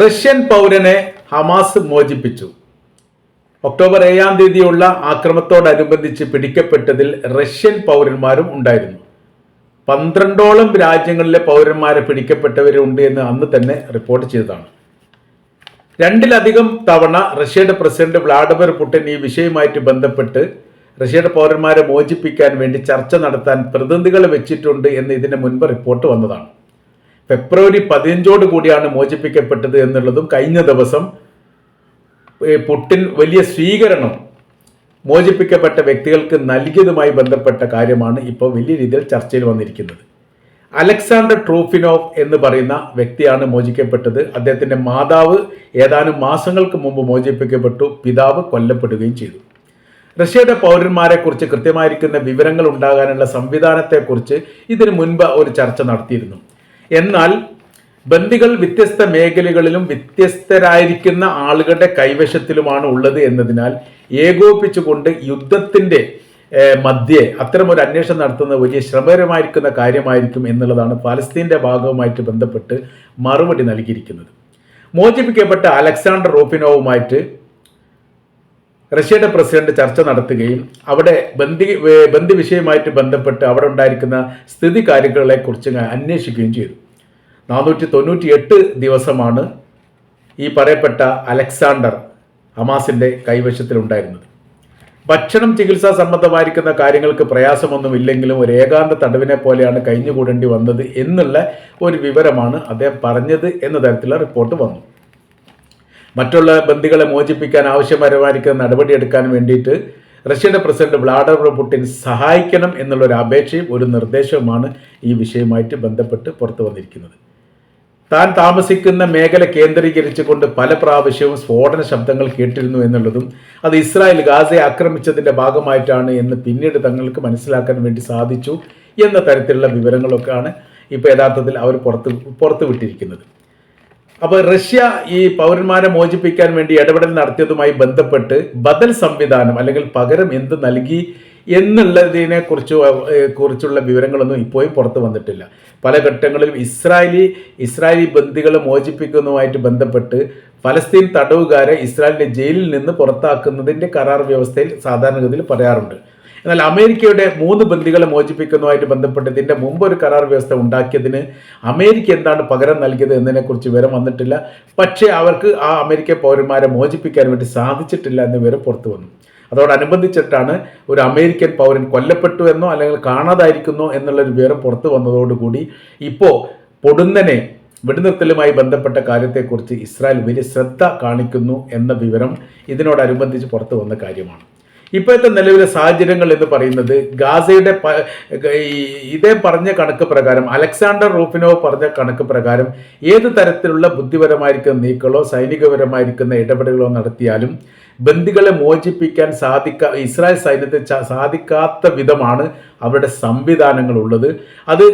Russian പൗരനെ Hamas മോചിപ്പിച്ചു. October ഏഴാം തീയതിയുള്ള ആക്രമത്തോടനുബന്ധിച്ച് പിടിക്കപ്പെട്ടതിൽ റഷ്യൻ പൗരന്മാരും ഉണ്ടായിരുന്നു. പന്ത്രണ്ടോളം രാജ്യങ്ങളിലെ പൗരന്മാരെ പിടിക്കപ്പെട്ടവരുണ്ട് എന്ന് അന്ന് തന്നെ റിപ്പോർട്ട് ചെയ്തതാണ്. രണ്ടിലധികം തവണ റഷ്യയുടെ പ്രസിഡന്റ് വ്ളാഡിമിർ പുടിൻ ഈ വിഷയവുമായിട്ട് ബന്ധപ്പെട്ട് റഷ്യയുടെ പൗരന്മാരെ മോചിപ്പിക്കാൻ വേണ്ടി ചർച്ച നടത്താൻ പ്രതിനിധികളെ വെച്ചിട്ടുണ്ട് എന്ന് ഇതിന് മുൻപ് റിപ്പോർട്ട് വന്നതാണ്. ഫെബ്രുവരി പതിനഞ്ചോട് കൂടിയാണ് മോചിപ്പിക്കപ്പെട്ടത് എന്നുള്ളതും കഴിഞ്ഞ ദിവസം പുട്ടിൻ വലിയ സ്വീകരണം മോചിപ്പിക്കപ്പെട്ട വ്യക്തികൾക്ക് നൽകിയതുമായി ബന്ധപ്പെട്ട കാര്യമാണ് ഇപ്പോൾ വലിയ രീതിയിൽ ചർച്ചയിൽ വന്നിരിക്കുന്നത്. അലക്സാണ്ടർ ട്രൂഫിനോവ് എന്ന് പറയുന്ന വ്യക്തിയാണ് മോചിക്കപ്പെട്ടത്. അദ്ദേഹത്തിന്റെ മാതാവ് ഏതാനും മാസങ്ങൾക്ക് മുമ്പ് മോചിപ്പിക്കപ്പെട്ടു. പിതാവ് കൊല്ലപ്പെടുകയും ചെയ്തു. റഷ്യയുടെ പൗരന്മാരെക്കുറിച്ച് കൃത്യമായിരിക്കുന്ന വിവരങ്ങൾ ഉണ്ടാകാനുള്ള സംവിധാനത്തെക്കുറിച്ച് ഇതിനു മുൻപ് ഒരു ചർച്ച നടത്തിയിരുന്നു. എന്നാൽ ബന്ദികൾ വ്യത്യസ്ത മേഖലകളിലും വ്യത്യസ്തരായിരിക്കുന്ന ആളുകളുടെ കൈവശത്തിലുമാണ് ഉള്ളത് എന്നതിനാൽ ഏകോപിച്ചുകൊണ്ട് യുദ്ധത്തിന്റെ മധ്യേ അത്തരം ഒരു അന്വേഷണം നടത്തുന്ന വലിയ ശ്രമകരമായിരിക്കുന്ന കാര്യമായിരിക്കും എന്നുള്ളതാണ് പാലസ്തീന്റെ ഭാഗവുമായിട്ട് ബന്ധപ്പെട്ട് മറുപടി നൽകിയിരിക്കുന്നത്. മോചിപ്പിക്കപ്പെട്ട അലക്സാണ്ടർ റോഫിനോവുമായിട്ട് റഷ്യയുടെ പ്രസിഡന്റ് ചർച്ച നടത്തുകയും അവിടെ ബന്ധി ബന്ധി വിഷയമായിട്ട് ബന്ധപ്പെട്ട് അവിടെ ഉണ്ടായിരിക്കുന്ന സ്ഥിതി കാര്യങ്ങളെ കുറിച്ച് അന്വേഷിക്കുകയും ചെയ്തു. നാനൂറ്റി തൊണ്ണൂറ്റി എട്ട് ദിവസമാണ് ഈ പറയപ്പെട്ട അലക്സാണ്ടർ ഹമാസിന്റെ കൈവശത്തിലുണ്ടായിരുന്നത്. ഭക്ഷണം ചികിത്സാ സംബന്ധമായിരിക്കുന്ന കാര്യങ്ങൾക്ക് പ്രയാസമൊന്നും ഇല്ലെങ്കിലും ഒരു ഏകാന്ത തടവിനെ പോലെയാണ് കഴിഞ്ഞുകൂടേണ്ടി വന്നത് എന്നുള്ള ഒരു വിവരമാണ് അദ്ദേഹം പറഞ്ഞത് എന്ന തരത്തിലുള്ള റിപ്പോർട്ട് വന്നു. മറ്റുള്ള ബന്ധികളെ മോചിപ്പിക്കാൻ ആവശ്യപരമായിരിക്കുന്ന നടപടിയെടുക്കാൻ വേണ്ടിയിട്ട് റഷ്യയുടെ പ്രസിഡന്റ് വ്ളാഡിമിർ പുടിൻ സഹായിക്കണം എന്നുള്ള ഒരു അപേക്ഷയും ഒരു നിർദ്ദേശവുമാണ് ഈ വിഷയവുമായിട്ട് ബന്ധപ്പെട്ട് പുറത്തു വന്നിരിക്കുന്നത്. താൻ താമസിക്കുന്ന മേഖല കേന്ദ്രീകരിച്ചുകൊണ്ട് പല പ്രാവശ്യവും സ്ഫോടന ശബ്ദങ്ങൾ കേട്ടിരുന്നു എന്നുള്ളതും അത് ഇസ്രായേൽ ഗാസയെ ആക്രമിച്ചതിന്റെ ഭാഗമായിട്ടാണ് എന്ന് പിന്നീട് തങ്ങൾക്ക് മനസ്സിലാക്കാൻ വേണ്ടി സാധിച്ചു എന്ന തരത്തിലുള്ള വിവരങ്ങളൊക്കെയാണ് ഇപ്പോൾ യഥാർത്ഥത്തിൽ അവർ പുറത്ത് പുറത്തു വിട്ടിരിക്കുന്നത് അപ്പോൾ റഷ്യ ഈ പൗരന്മാരെ മോചിപ്പിക്കാൻ വേണ്ടി ഇടപെടൽ നടത്തിയതുമായി ബന്ധപ്പെട്ട് ബദൽ സംവിധാനം അല്ലെങ്കിൽ പകരം എന്ത് നൽകി എന്നുള്ളതിനെ കുറിച്ച് കുറിച്ചുള്ള വിവരങ്ങളൊന്നും ഇപ്പോഴും പുറത്ത് വന്നിട്ടില്ല. പല ഘട്ടങ്ങളിലും ഇസ്രായേലി ഇസ്രായേലി ബന്ദികളെ മോചിപ്പിക്കുന്നതുമായിട്ട് ബന്ധപ്പെട്ട് ഫലസ്തീൻ തടവുകാരെ ഇസ്രായേലിന്റെ ജയിലിൽ നിന്ന് പുറത്താക്കുന്നതിന്റെ കരാർ വ്യവസ്ഥയിൽ സാധാരണഗതിയിൽ പറയാറുണ്ട്. എന്നാൽ അമേരിക്കയുടെ മൂന്ന് ബന്ദികളെ മോചിപ്പിക്കുന്നതുമായിട്ട് ബന്ധപ്പെട്ട് ഇതിന്റെ മുമ്പ് ഒരു കരാർ വ്യവസ്ഥ ഉണ്ടാക്കിയതിന് അമേരിക്ക എന്താണ് പകരം നൽകിയത് എന്നതിനെക്കുറിച്ച് വിവരം വന്നിട്ടില്ല. പക്ഷേ അവർക്ക് ആ അമേരിക്ക പൗരന്മാരെ മോചിപ്പിക്കാൻ വേണ്ടി സാധിച്ചിട്ടില്ല എന്ന വിവരം പുറത്തു വന്നു. അതോടനുബന്ധിച്ചിട്ടാണ് ഒരു അമേരിക്കൻ പൗരൻ കൊല്ലപ്പെട്ടു എന്നോ അല്ലെങ്കിൽ കാണാതായിരിക്കുന്നോ എന്നുള്ളൊരു വിവരം പുറത്തു വന്നതോടുകൂടി ഇപ്പോൾ പൊടുന്നനെ വെടിനിർത്തലുമായി ബന്ധപ്പെട്ട കാര്യത്തെക്കുറിച്ച് ഇസ്രായേൽ വലിയ ശ്രദ്ധ കാണിക്കുന്നു എന്ന വിവരം ഇതിനോടനുബന്ധിച്ച് പുറത്തു വന്ന കാര്യമാണ്. ഇപ്പോഴത്തെ നിലവിലെ സാഹചര്യങ്ങൾ എന്ന് പറയുന്നത് ഗാസയുടെ ഇതേ പറഞ്ഞ കണക്ക് പ്രകാരം അലക്സാണ്ടർ റൂഫിനോ പറഞ്ഞ കണക്ക് പ്രകാരം ഏത് തരത്തിലുള്ള ബുദ്ധിപരമായിരിക്കുന്ന നീക്കളോ സൈനികപരമായിരിക്കുന്ന ഇടപെടലുകളോ നടത്തിയാലും ബന്ദികളെ മോചിപ്പിക്കാൻ സാധിക്ക ഇസ്രായേൽ സൈന്യത്തെ സാധിക്കാത്ത വിധമാണ് അവരുടെ സംവിധാനങ്ങൾ ഉള്ളത് അത്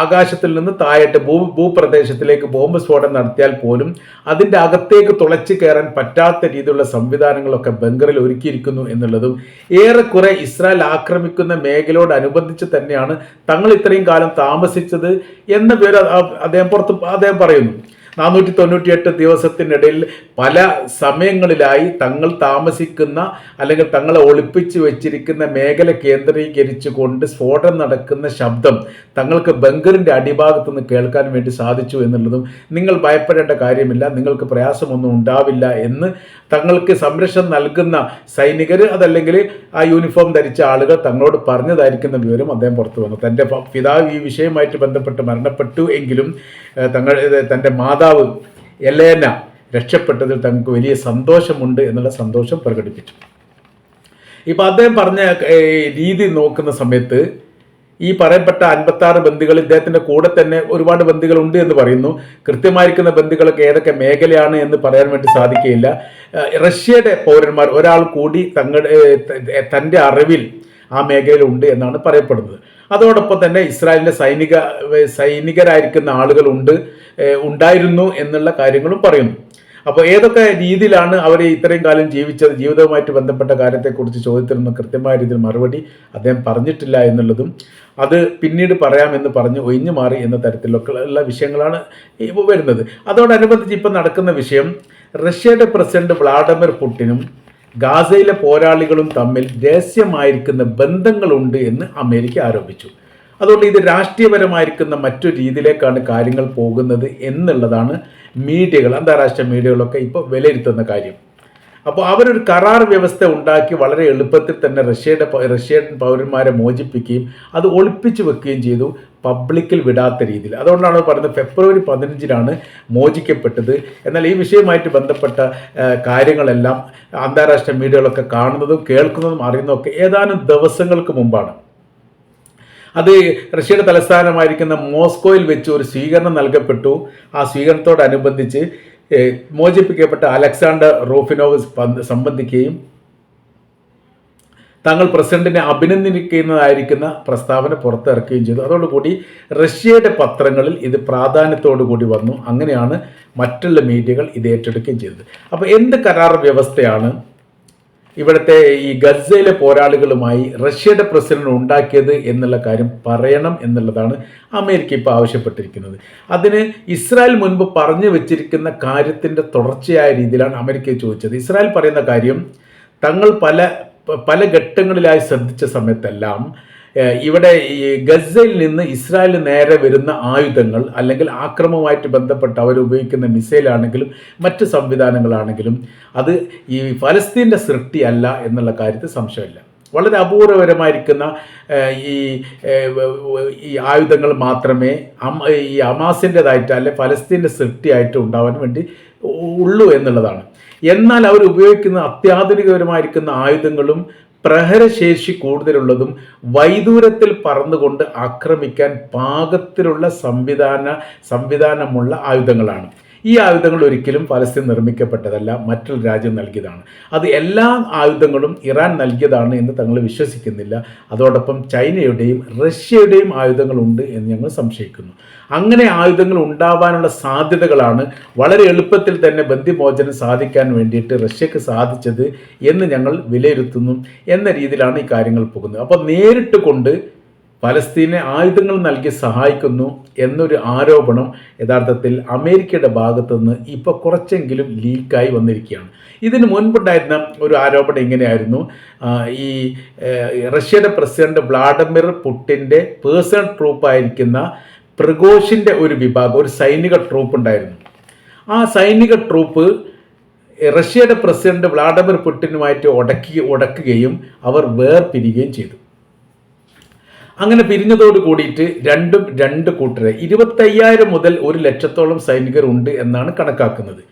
ആകാശത്തിൽ നിന്ന് താഴേട്ട് ഭൂ ഭൂപ്രദേശത്തിലേക്ക് ബോംബ് സ്ഫോടനം നടത്തിയാൽ പോലും അതിന്റെ അകത്തേക്ക് തുളച്ചു കയറാൻ പറ്റാത്ത രീതിയിലുള്ള സംവിധാനങ്ങളൊക്കെ ബംഗറിൽ ഒരുക്കിയിരിക്കുന്നു എന്നുള്ളതും ഏറെക്കുറെ ഇസ്രായേൽ ആക്രമിക്കുന്ന മേഖലയോടനുബന്ധിച്ച് തന്നെയാണ് തങ്ങൾ ഇത്രയും കാലം താമസിച്ചത് എന്ന പേര് അദ്ദേഹം പുറത്ത് അദ്ദേഹം പറയുന്നു. നാനൂറ്റി തൊണ്ണൂറ്റി എട്ട് ദിവസത്തിനിടയിൽ പല സമയങ്ങളിലായി തങ്ങൾ താമസിക്കുന്ന അല്ലെങ്കിൽ തങ്ങളെ ഒളിപ്പിച്ചു വെച്ചിരിക്കുന്ന മേഖല കേന്ദ്രീകരിച്ചു കൊണ്ട് സ്ഫോടനം നടക്കുന്ന ശബ്ദം തങ്ങൾക്ക് ബങ്കറിന്റെ അടിഭാഗത്തു നിന്ന് കേൾക്കാൻ വേണ്ടി സാധിച്ചു എന്നുള്ളതും നിങ്ങൾ ഭയപ്പെടേണ്ട കാര്യമില്ല നിങ്ങൾക്ക് പ്രയാസമൊന്നും ഉണ്ടാവില്ല എന്ന് തങ്ങൾക്ക് സംരക്ഷണം നൽകുന്ന സൈനികർ അതല്ലെങ്കിൽ ആ യൂണിഫോം ധരിച്ച ആളുകൾ തങ്ങളോട് പറഞ്ഞതായിരിക്കുന്ന വിവരം അദ്ദേഹം പുറത്തു വന്നു. തന്റെ പിതാവ് ഈ വിഷയമായിട്ട് ബന്ധപ്പെട്ട് മരണപ്പെട്ടു എങ്കിലും തങ്ങൾ തന്റെ മാതാവ് എലേന രക്ഷപ്പെട്ടതിൽ തങ്ങൾക്ക് വലിയ സന്തോഷമുണ്ട് എന്നുള്ള സന്തോഷം പ്രകടിപ്പിച്ചു. ഇപ്പം അദ്ദേഹം പറഞ്ഞ രീതി നോക്കുന്ന സമയത്ത് ഈ പറയപ്പെട്ട അൻപത്താറ് ബന്ധുക്കൾ ഇദ്ദേഹത്തിന്റെ കൂടെ തന്നെ ഒരുപാട് ബന്ധുക്കളുണ്ട് എന്ന് പറയുന്നു. കൃത്യമായിരിക്കുന്ന ബന്ധുക്കളൊക്കെ ഏതൊക്കെ മേഖലയാണ് എന്ന് പറയാൻ വേണ്ടി സാധിക്കുകയില്ല. റഷ്യയുടെ പൗരന്മാർ ഒരാൾ കൂടി തങ്ങളുടെ തന്റെ അറിവിൽ ആ മേഖലയിലുണ്ട് എന്നാണ് പറയപ്പെടുന്നത്. അതോടൊപ്പം തന്നെ ഇസ്രായേലിന്റെ സൈനിക സൈനികരായിരിക്കുന്ന ആളുകളുണ്ട് ഉണ്ടായിരുന്നു എന്നുള്ള കാര്യങ്ങളും പറയുന്നു. അപ്പോൾ ഏതൊക്കെ രീതിയിലാണ് അവർ ഇത്രയും കാലം ജീവിച്ചത്? ജീവിതവുമായിട്ട് ബന്ധപ്പെട്ട കാര്യത്തെക്കുറിച്ച് ചോദ്യത്തിനൊന്നും കൃത്യമായ രീതിയിൽ മറുപടി അദ്ദേഹം പറഞ്ഞിട്ടില്ല എന്നുള്ളതും അത് പിന്നീട് പറയാമെന്ന് പറഞ്ഞ് ഒഴിഞ്ഞു മാറി എന്ന തരത്തിലൊക്കെ ഉള്ള വിഷയങ്ങളാണ് ഇപ്പോൾ വരുന്നത്. അതോടനുബന്ധിച്ച് ഇപ്പം നടക്കുന്ന വിഷയം റഷ്യയുടെ പ്രസിഡന്റ് വ്ളാഡിമിർ പുടിനും ഗാസയിലെ പോരാളികളും തമ്മിൽ രഹസ്യമായിരിക്കുന്ന ബന്ധങ്ങളുണ്ട് എന്ന് അമേരിക്ക ആരോപിച്ചു. അതുകൊണ്ട് ഇത് രാഷ്ട്രീയപരമായിരിക്കുന്ന മറ്റു രീതിയിലേക്കാണ് കാര്യങ്ങൾ പോകുന്നത് എന്നുള്ളതാണ് മീഡിയകൾ അന്താരാഷ്ട്ര മീഡിയകളൊക്കെ ഇപ്പോൾ വിലയിരുത്തുന്ന കാര്യം. അപ്പോൾ അവരൊരു കരാർ വ്യവസ്ഥ ഉണ്ടാക്കി വളരെ എളുപ്പത്തിൽ തന്നെ റഷ്യയുടെ റഷ്യൻ പൗരന്മാരെ മോചിപ്പിക്കുകയും അത് ഒളിപ്പിച്ചു വെക്കുകയും ചെയ്തു പബ്ലിക്കിൽ വിടാത്ത രീതിയിൽ. അതുകൊണ്ടാണ് പറയുന്നത് ഫെബ്രുവരി പതിനഞ്ചിനാണ് മോചിക്കപ്പെട്ടത്. എന്നാൽ ഈ വിഷയവുമായിട്ട് ബന്ധപ്പെട്ട കാര്യങ്ങളെല്ലാം അന്താരാഷ്ട്ര മീഡിയകളൊക്കെ കാണുന്നതും കേൾക്കുന്നതും അറിയുന്നതും ഒക്കെ ഏതാനും ദിവസങ്ങൾക്ക് മുമ്പാണ്. അത് റഷ്യയുടെ തലസ്ഥാനമായിരിക്കുന്ന മോസ്കോയിൽ വെച്ച് ഒരു സ്വീകരണം നൽകപ്പെട്ടു. ആ സ്വീകരണത്തോടനുബന്ധിച്ച് മോചിപ്പിക്കപ്പെട്ട അലക്സാണ്ടർ റോഫിനോവ് സംബന്ധിക്കുകയും തങ്ങൾ പ്രസിഡന്റിനെ അഭിനന്ദിക്കുന്നതായിരിക്കുന്ന പ്രസ്താവന പുറത്തിറക്കുകയും ചെയ്തു. അതോടുകൂടി റഷ്യയുടെ പത്രങ്ങളിൽ ഇത് പ്രാധാന്യത്തോടു കൂടി വന്നു. അങ്ങനെയാണ് മറ്റുള്ള മീഡിയകൾ ഇത് ഏറ്റെടുക്കുകയും ചെയ്തത്. അപ്പോൾ എന്ത് കരാർ വ്യവസ്ഥയാണ് ഇവിടുത്തെ ഈ ഗസയിലെ പോരാളികളുമായി റഷ്യയുടെ പ്രസിഡന്റ് ഉണ്ടാക്കിയത് എന്നുള്ള കാര്യം പറയണം എന്നുള്ളതാണ് അമേരിക്ക ഇപ്പോൾ ആവശ്യപ്പെട്ടിരിക്കുന്നത്. അതിന് ഇസ്രായേൽ മുൻപ് പറഞ്ഞു വെച്ചിരിക്കുന്ന കാര്യത്തിന്റെ തുടർച്ചയായ രീതിയിലാണ് അമേരിക്ക ചോദിച്ചത്. ഇസ്രായേൽ പറയുന്ന കാര്യം തങ്ങൾ പല പല ഘട്ടങ്ങളിലായി ശ്രദ്ധിച്ച സമയത്തെല്ലാം ഇവിടെ ഈ ഗസയിൽ നിന്ന് ഇസ്രായേലിന് നേരെ വരുന്ന ആയുധങ്ങൾ അല്ലെങ്കിൽ ആക്രമവുമായിട്ട് ബന്ധപ്പെട്ട് അവർ ഉപയോഗിക്കുന്ന മിസൈലാണെങ്കിലും മറ്റ് സംവിധാനങ്ങളാണെങ്കിലും അത് ഈ ഫലസ്തീന്റെ സൃഷ്ടിയല്ല എന്നുള്ള കാര്യത്തിൽ സംശയമില്ല. വളരെ അപൂർവപരമായിരിക്കുന്ന ഈ ഈ ആയുധങ്ങൾ മാത്രമേ ഈ അമാസിന്റെതായിട്ട് അല്ലെ ഫലസ്തീന്റെ സൃഷ്ടിയായിട്ട് ഉണ്ടാവാൻ വേണ്ടി ഉള്ളൂ എന്നുള്ളതാണ്. എന്നാൽ അവർ ഉപയോഗിക്കുന്ന അത്യാധുനികപരമായിരിക്കുന്ന ആയുധങ്ങളും പ്രഹരശേഷി കൂടുതലുള്ളതും വൈദൂരത്തിൽ പറന്നുകൊണ്ട് ആക്രമിക്കാൻ പാകത്തിലുള്ള സംവിധാന സംവിധാനമുള്ള ആയുധങ്ങളാണ്. ഈ ആയുധങ്ങൾ ഒരിക്കലും പലസ്തീൻ നിർമ്മിക്കപ്പെട്ടതല്ല മറ്റൊരു രാജ്യം നൽകിയതാണ്. അത് എല്ലാ ആയുധങ്ങളും ഇറാൻ നൽകിയതാണ് എന്ന് തങ്ങൾ വിശ്വസിക്കുന്നില്ല. അതോടൊപ്പം ചൈനയുടെയും റഷ്യയുടെയും ആയുധങ്ങളുണ്ട് എന്ന് ഞങ്ങൾ സംശയിക്കുന്നു. അങ്ങനെ ആയുധങ്ങൾ ഉണ്ടാവാനുള്ള സാധ്യതകളാണ് വളരെ എളുപ്പത്തിൽ തന്നെ ബന്ധിമോചനം സാധിക്കാൻ വേണ്ടിയിട്ട് റഷ്യക്ക് സാധിച്ചത് എന്ന് ഞങ്ങൾ വിലയിരുത്തുന്നു എന്ന രീതിയിലാണ് ഈ കാര്യങ്ങൾ പോകുന്നത്. അപ്പോൾ നേരിട്ട് കൊണ്ട് പലസ്തീനെ ആയുധങ്ങൾ നൽകി സഹായിക്കുന്നു എന്നൊരു ആരോപണം യഥാർത്ഥത്തിൽ അമേരിക്കയുടെ ഭാഗത്തുനിന്ന് ഇപ്പോൾ കുറച്ചെങ്കിലും ലീക്കായി വന്നിരിക്കുകയാണ്. ഇതിന് മുൻപുണ്ടായിരുന്ന ഒരു ആരോപണം ഇങ്ങനെയായിരുന്നു. ഈ റഷ്യയുടെ പ്രസിഡന്റ് വ്ളാഡിമിർ പുട്ടിന്റെ പേഴ്സണൽ ട്രൂപ്പ് ട്രൂപ്പായിരിക്കുന്ന പ്രഗോഷിന്റെ ഒരു വിഭാഗം ഒരു സൈനിക ട്രൂപ്പ് ഉണ്ടായിരുന്നു ആ സൈനിക ട്രൂപ്പ് റഷ്യയുടെ പ്രസിഡന്റ് വ്ളാഡിമിർ പുട്ടിനുമായിട്ട് ഉടക്കി ഉടക്കുകയും അവർ വേർപിരിയുകയും ചെയ്തു. അങ്ങനെ പിരിഞ്ഞതോട് കൂടിയിട്ട് രണ്ടും രണ്ട് കൂട്ടരെ ഇരുപത്തയ്യായിരം മുതൽ ഒരു ലക്ഷത്തോളം സൈനികർ ഉണ്ട് എന്നാണ് കണക്കാക്കുന്നത്.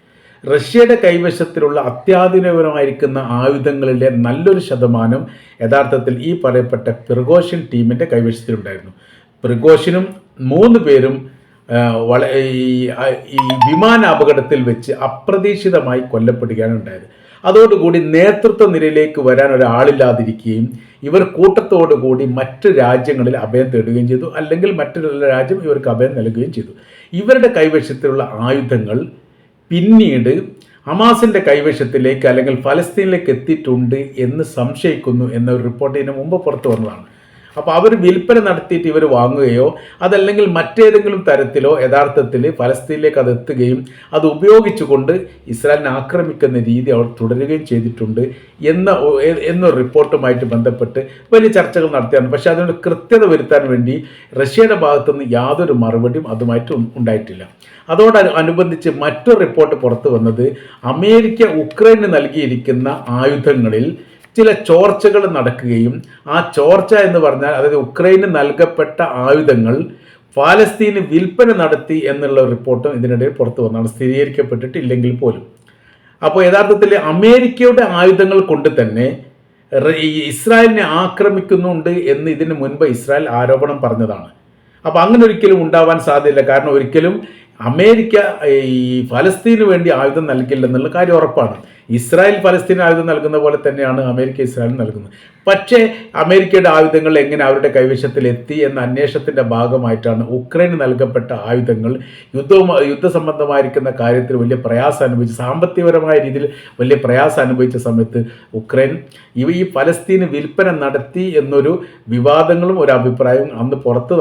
റഷ്യയുടെ കൈവശത്തിലുള്ള അത്യാധുനികപരമായിരിക്കുന്ന ആയുധങ്ങളിലെ നല്ലൊരു ശതമാനം യഥാർത്ഥത്തിൽ ഈ പറയപ്പെട്ട പ്രിഗോഷൻ ടീമിന്റെ കൈവശത്തിലുണ്ടായിരുന്നു. പ്രിഗോഷനും മൂന്ന് പേരും വള ഈ വിമാന അപകടത്തിൽ വെച്ച് അപ്രതീക്ഷിതമായി കൊല്ലപ്പെടുകയാണ് ഉണ്ടായത്. അതോടുകൂടി നേതൃത്വ നിരയിലേക്ക് വരാൻ ഒരാളില്ലാതിരിക്കുകയും ഇവർ കൂട്ടത്തോടുകൂടി മറ്റ് രാജ്യങ്ങളിൽ അഭയം തേടുകയും ചെയ്തു. അല്ലെങ്കിൽ മറ്റൊരു രാജ്യം ഇവർക്ക് അഭയം നൽകുകയും ചെയ്തു. ഇവരുടെ കൈവശത്തിലുള്ള ആയുധങ്ങൾ പിന്നീട് ഹമാസിന്റെ കൈവശത്തിലേക്ക് അല്ലെങ്കിൽ ഫലസ്തീനിലേക്ക് എത്തിയിട്ടുണ്ട് എന്ന് സംശയിക്കുന്നു എന്നൊരു റിപ്പോർട്ട് ഇതിന് മുമ്പ് പുറത്തു വന്നതാണ്. അപ്പോൾ അവർ വിൽപ്പന നടത്തിയിട്ട് ഇവർ വാങ്ങുകയോ അതല്ലെങ്കിൽ മറ്റേതെങ്കിലും തരത്തിലോ യഥാർത്ഥത്തിൽ ഫലസ്തീനിലേക്ക് അത് എത്തുകയും അത് ഉപയോഗിച്ചുകൊണ്ട് ഇസ്രായേലിനെ ആക്രമിക്കുന്ന രീതി അവർ തുടരുകയും ചെയ്തിട്ടുണ്ട് എന്ന എന്നൊരു റിപ്പോർട്ടുമായിട്ട് ബന്ധപ്പെട്ട് വലിയ ചർച്ചകൾ നടത്തിയാണ്. പക്ഷേ അതിനോട് കൃത്യത വരുത്താൻ വേണ്ടി റഷ്യയുടെ ഭാഗത്തുനിന്ന് യാതൊരു മറുപടിയും അതുമായിട്ട് ഉണ്ടായിട്ടില്ല. അതോട് അനുബന്ധിച്ച് മറ്റൊരു റിപ്പോർട്ട് പുറത്തു വന്നത് അമേരിക്ക ഉക്രൈന് നൽകിയിരിക്കുന്ന ആയുധങ്ങളിൽ ചില ചോർച്ചകൾ നടക്കുകയും ആ ചോർച്ച എന്ന് പറഞ്ഞാൽ അതായത് ഉക്രൈന് നൽകപ്പെട്ട ആയുധങ്ങൾ ഫാലസ്തീന് വിൽപ്പന നടത്തി എന്നുള്ള റിപ്പോർട്ടും ഇതിനിടയിൽ പുറത്തു വന്നാണ് സ്ഥിരീകരിക്കപ്പെട്ടിട്ടില്ലെങ്കിൽ പോലും. അപ്പോൾ യഥാർത്ഥത്തിൽ അമേരിക്കയുടെ ആയുധങ്ങൾ കൊണ്ട് തന്നെ ഇസ്രായേലിനെ ആക്രമിക്കുന്നുണ്ട് എന്ന് ഇതിന് മുൻപ് ഇസ്രായേൽ ആരോപണം പറഞ്ഞതാണ്. അപ്പോൾ അങ്ങനെ ഒരിക്കലും ഉണ്ടാവാൻ സാധ്യതയില്ല. കാരണം ഒരിക്കലും അമേരിക്ക ഈ ഫലസ്തീന് വേണ്ടി ആയുധം നൽകില്ലെന്നുള്ള കാര്യം ഉറപ്പാണ്. ഇസ്രായേൽ പലസ്തീൻ ആയുധം നൽകുന്ന പോലെ തന്നെയാണ് അമേരിക്ക ഇസ്രായേൽ നൽകുന്നത്. പക്ഷേ അമേരിക്കയുടെ ആയുധങ്ങൾ എങ്ങനെ അവരുടെ കൈവശത്തിൽ എത്തി എന്ന അന്വേഷണത്തിന്റെ ഭാഗമായിട്ടാണ് ഉക്രൈന് നൽകപ്പെട്ട ആയുധങ്ങൾ യുദ്ധവും യുദ്ധസംബന്ധമായിരിക്കുന്ന കാര്യത്തിൽ വലിയ പ്രയാസം അനുഭവിച്ച് സാമ്പത്തികപരമായ രീതിയിൽ വലിയ പ്രയാസം അനുഭവിച്ച സമയത്ത് ഉക്രൈൻ ഇവ ഈ പലസ്തീന് വിൽപ്പന നടത്തി എന്നൊരു വിവാദങ്ങളും ഒരു അഭിപ്രായവും അന്ന് പുറത്ത്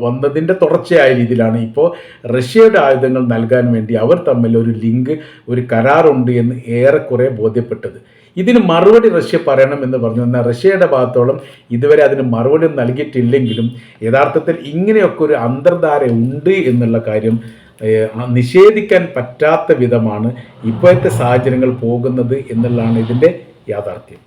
വന്നതിന്റെ തുടർച്ചയായ രീതിയിലാണ് ഇപ്പോൾ റഷ്യയുടെ ആയുധങ്ങൾ നൽകാൻ വേണ്ടി അവർ തമ്മിൽ ഒരു ലിങ്ക് ഒരു കരാറുണ്ട് എന്ന് ഏറെക്കുറെ ബോധ്യപ്പെട്ടത്. ഇതിന് മറുപടി റഷ്യ പറയണം എന്ന് പറഞ്ഞു. എന്നാൽ റഷ്യയുടെ ഭാഗത്തോളം ഇതുവരെ അതിന് മറുപടി നൽകിയിട്ടില്ലെങ്കിലും യഥാർത്ഥത്തിൽ ഇങ്ങനെയൊക്കെ ഒരു അന്തർധാര ഉണ്ട് എന്നുള്ള കാര്യം നിഷേധിക്കാൻ പറ്റാത്ത വിധമാണ് ഇപ്പോഴത്തെ സാഹചര്യങ്ങൾ പോകുന്നത് എന്നുള്ളതാണ് ഇതിന്റെ യാഥാർത്ഥ്യം.